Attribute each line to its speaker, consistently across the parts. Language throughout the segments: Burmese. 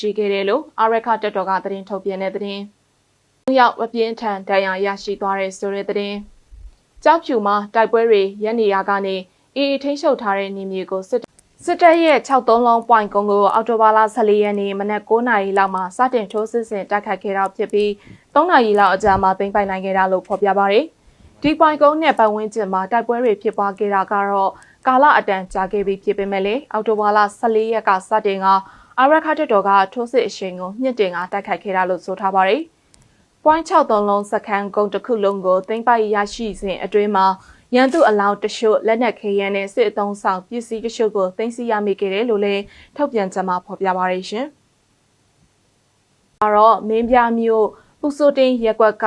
Speaker 1: ရှိခဲ့တယ်လို့အာရခတက်တော်ကသတင်းထုတ်ပြန်တဲ့သတင်း။ရောက်အပြင်းထန်ဒဏ်ရာရရှိသွားတဲ့ဆိုတဲ့သတင်း။ကြောက်ဖြူမှာတိုက်ပွဲတွေရက်နေရကနေအေးအေးထိန်းချုပ်ထားတဲ့နေမြေကိုစစ်စစ်တပ်ရဲ့63လုံးပွိုင်ကုန်းကိုအော်တိုဘာလ14ရက်နေ့မနက်9:00နာရီလောက်မှာစတင်ထိုးစစ်ဆင်တိုက်ခတ်ခဲ့တာဖြစ်ပြီး3နာရီလောက်အကြာမှာသိမ်းပိုက်နိုင်ခဲ့တာလို့ဖော်ပြပါရယ်ဒီပွိုင်ကုန်းနဲ့ပတ်ဝန်းကျင်မှာတိုက်ပွဲတွေဖြစ်ပွားခဲ့တာကတော့ကာလအတန်ကြာခဲ့ပြီးဖြစ်ပေမဲ့လေအော်တိုဘာလ14ရက်ကစတင်က အာရခတ်တော်ကထိုးစစ်အရှိန်ကိုမြင့်တင်ကတိုက်ခိုက်ခဲ့တာလို့ဆိုထားပါရယ်။ပွိုင်း63လုံးစခန်းကုန်းတစ်ခုလုံးကိုသိမ်းပိုက်ရရှိစဉ်အတွင်းမှာရန်သူအလောင်းတချို့လက်နက်ခဲယမ်းနဲ့စစ်အုံဆောင်ပစ္စည်းတချို့ကိုသိမ်းဆည်းရမိခဲ့တယ်လို့လည်းထုတ်ပြန်ချက်မှာဖော်ပြပါရရှင်။အဲတော့မင်းပြမျိုးပူဆိုတင်ရက်ကွက်က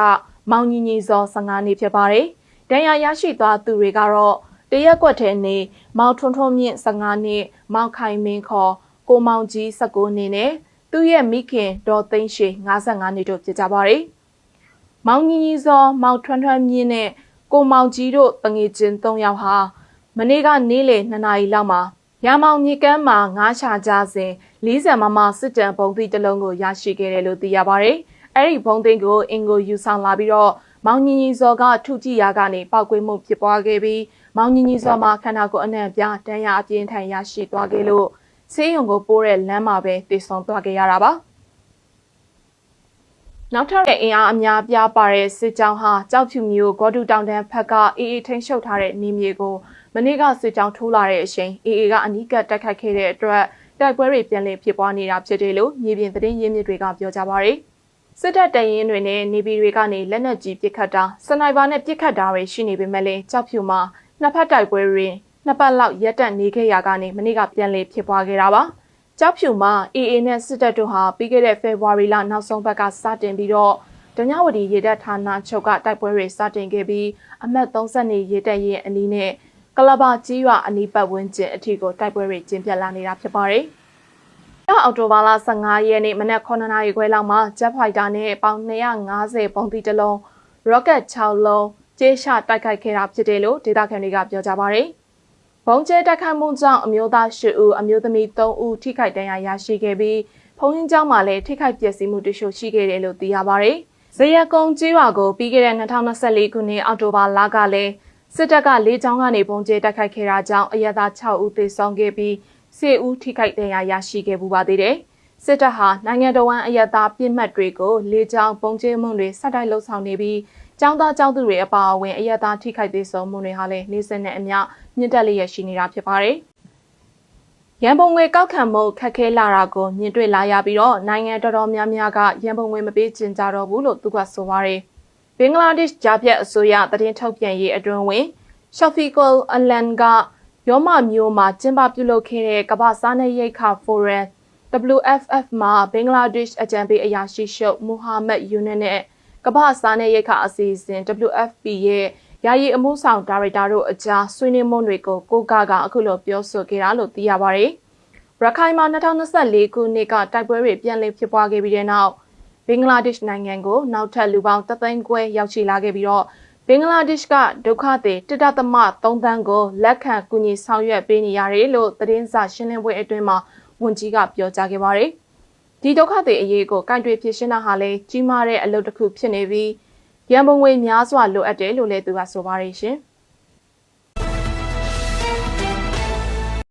Speaker 1: မောင်ညီညီစော15နှစ်ဖြစ်ပါတယ်။ဒဏ်ရာရရှိသွားသူတွေကတော့တရက်ကွက်ထဲနေမောင်ထွန်းထွန်းမြင့်15နှစ်မောင်ခိုင်မင်းခေါ် ကိုမောင်ကြီး19နှစ်နဲ့သူ့ရဲ့မိခင်ဒေါ်သိန်းရှိ55နှစ်တို့ဖြစ်ကြပါတယ်။မောင်ညီညီစောမောင်ထွန်းထွန်းမြင့်နဲ့ကိုမောင်ကြီးတို့တငယ်ချင်း၃ယောက်ဟာမနေ့ကနေ့လယ်2နာရီလောက်မှာရမောင်မြေကမ်းမှာငားချကြစဉ်40မမစစ်တံဘုံသီးတစ်လုံးကိုရရှိခဲ့တယ်လို့သိရပါတယ်။အဲ့ဒီဘုံသိန်းကိုအင်ကိုယူဆောင်လာပြီးတော့မောင်ညီညီစောကထုကြည့်ရာကနေပောက်ကွေးမှုဖြစ်ပွားခဲ့ပြီးမောင်ညီညီစောမှာခန္ဓာကိုယ်အနှံ့ပြားတန်းရအပြင်းထန်ရရှိသွားခဲ့လို့ ဆေးရုံကိုပို့တဲ့လမ်းမှာပဲတည်ဆုံသွားခဲ့ရတာပါ။နောက်ထပ်အင်အားအများပြားပါတဲ့စစ်ကြောင်းဟာကြောက်ဖြူမျိုးဂေါဒူတောင်တန်းဖက်ကအေးအေးထိန်းချုပ်ထားတဲ့နေမြေကိုမနေ့ကစစ်ကြောင်းထိုးလာတဲ့အချိန်အေးအေးကအနီးကပ်တိုက်ခိုက်ခဲ့တဲ့အတွက်တိုက်ပွဲတွေပြန်လည်ဖြစ်ပွားနေတာဖြစ်တယ်လို့မြေပြင်သတင်းရင်းမြစ်တွေကပြောကြပါရယ်စစ်တပ်တရင်တွေနဲ့နေပြည်တွေကနေလက်နက်ကြီးပစ်ခတ်တာစနိုက်ပါနဲ့ပစ်ခတ်တာတွေရှိနေပေမဲ့လည်းကြောက်ဖြူမှာနှစ်ဖက်တိုက်ပွဲတွေ နှစ်ပတ်လောက်ရက်တက်နေခဲ့ရကနေမနေ့ကပြန်လည်ဖြစ်ပွားခဲ့တာပါ။ကြောက်ဖြူမှာ AA နဲ့စစ်တပ်တို့ဟာပြီးခဲ့တဲ့ဖေဖော်ဝါရီလနောက်ဆုံးဘက်ကစတင်ပြီးတော့ဒညဝတီရေတပ်ဌာနချုပ်ကတိုက်ပွဲတွေစတင်ခဲ့ပြီးအမှတ်30နေရေတပ်ရဲ့အနီးနဲ့ကလဘာကြီးရွာအနီးပတ်ဝန်းကျင်အထိကိုတိုက်ပွဲတွေကျင်းပလာနေတာဖြစ်ပါတယ်။အော်တိုဘာလ15ရက်နေ့မနက်9နာရီခွဲလောက်မှာဂျက်ဖိုက်တာနဲ့ပေါင်250ပုံသီးတစ်လုံး rocket 6လုံးကျေးရှတိုက်ခိုက်ခဲ့တာဖြစ်တယ်လို့ဒေသခံတွေကပြောကြပါဗျ။ ဘုံကျဲတိုက်ခိုက်မှုကြောင့်အမျိုးသား၈ဦးအမျိုးသမီး၃ဦးထိခိုက်ဒဏ်ရာရရှိခဲ့ပြီးဘုံရင်ကျောင်းမှာလည်းထိခိုက်ပျက်စီးမှုတချို့ရှိခဲ့တယ်လို့သိရပါဗျ။ဇေယကုံကျေးရွာကိုပြီးခဲ့တဲ့2024ခုနှစ်အောက်တိုဘာလကလည်းစစ်တပ်ကလေးချောင်းကနေဘုံကျဲတိုက်ခိုက်ခဲ့တာကြောင့်အရသာ6ဦးသေဆုံးခဲ့ပြီး10ဦးထိခိုက်ဒဏ်ရာရရှိခဲ့ပူပါသေးတယ်။စစ်တပ်ဟာနိုင်ငံတော်ဝန်အရသာပြစ်မှတ်တွေကိုလေးချောင်းပုံကျဲမှုတွေဆက်တိုက်လှုပ်ဆောင်နေပြီး ကျောင်းသားကျောင်းသူတွေအပါအဝင်အရသာထိခိုက်သေးဆုံးမှုတွေဟာလည်းနေဆက်နဲ့အမျှမြင့်တက်လျက်ရှိနေတာဖြစ်ပါတယ်။ရန်ပုံငွေကောက်ခံမှုခက်ခဲလာတာကိုမြင်တွေ့လာရပြီးတော့နိုင်ငံတော်တော်များများကရန်ပုံငွေမပေးချင်ကြတော့ဘူးလို့သူကဆိုပါတယ်။ဘင်္ဂလားဒေ့ရှ်ဂျာပြတ်အစိုးရသတင်းထုတ်ပြန်ရေးအတွင်းဝင်ရှော့ဖီကိုအလန်ကရောမမျိုးမှာကျင်းပပြုလုပ်ခဲ့တဲ့ကမ္ဘာစားနပ်ရိက္ခာဖိုရမ် WFF မှာဘင်္ဂလားဒေ့ရှ်အကြံပေးအရာရှိချုပ်မူဟာမက်ယူနက်နဲ့ ကမ္ဘာစားနပ်ရိက္ခာအစီအစဉ် WFP ရဲ့ယာယီအမှုဆောင်ဒါရိုက်တာတို့အကြားဆွေးနွေးမှုတွေကိုကိုကကအခုလိုပြောဆိုခဲ့တာလို့သိရပါတယ်။ရခိုင်မှာ2024ခုနှစ်ကတိုက်ပွဲတွေပြန်လည်ဖြစ်ပွားခဲ့ပြီးတဲ့နောက်ဘင်္ဂလားဒေ့ရှ်နိုင်ငံကိုနောက်ထပ်လူပေါင်း3သိန်းခွဲရောက်ရှိလာခဲ့ပြီးတော့ဘင်္ဂလားဒေ့ရှ်ကဒုက္ခသည်တစ်တသမ3သန်းကိုလက်ခံကူညီဆောင်ရွက်ပေးနေရတယ်လို့သတင်းစာရှင်းလင်းပွဲအတွင်းမှာဝန်ကြီးကပြောကြားခဲ့ပါတယ်။ ဒီဒုက္ခသည်အရေးကိုကန့်တွေဖြစ်ရှင်းတာဟာလည်းကြီးမားတဲ့အလုပ်တစ်ခုဖြစ်နေပြီးရန်ပုံငွေများစွာလိုအပ်တယ်လို့လည်းသူကဆိုပါတယ်ရှင်။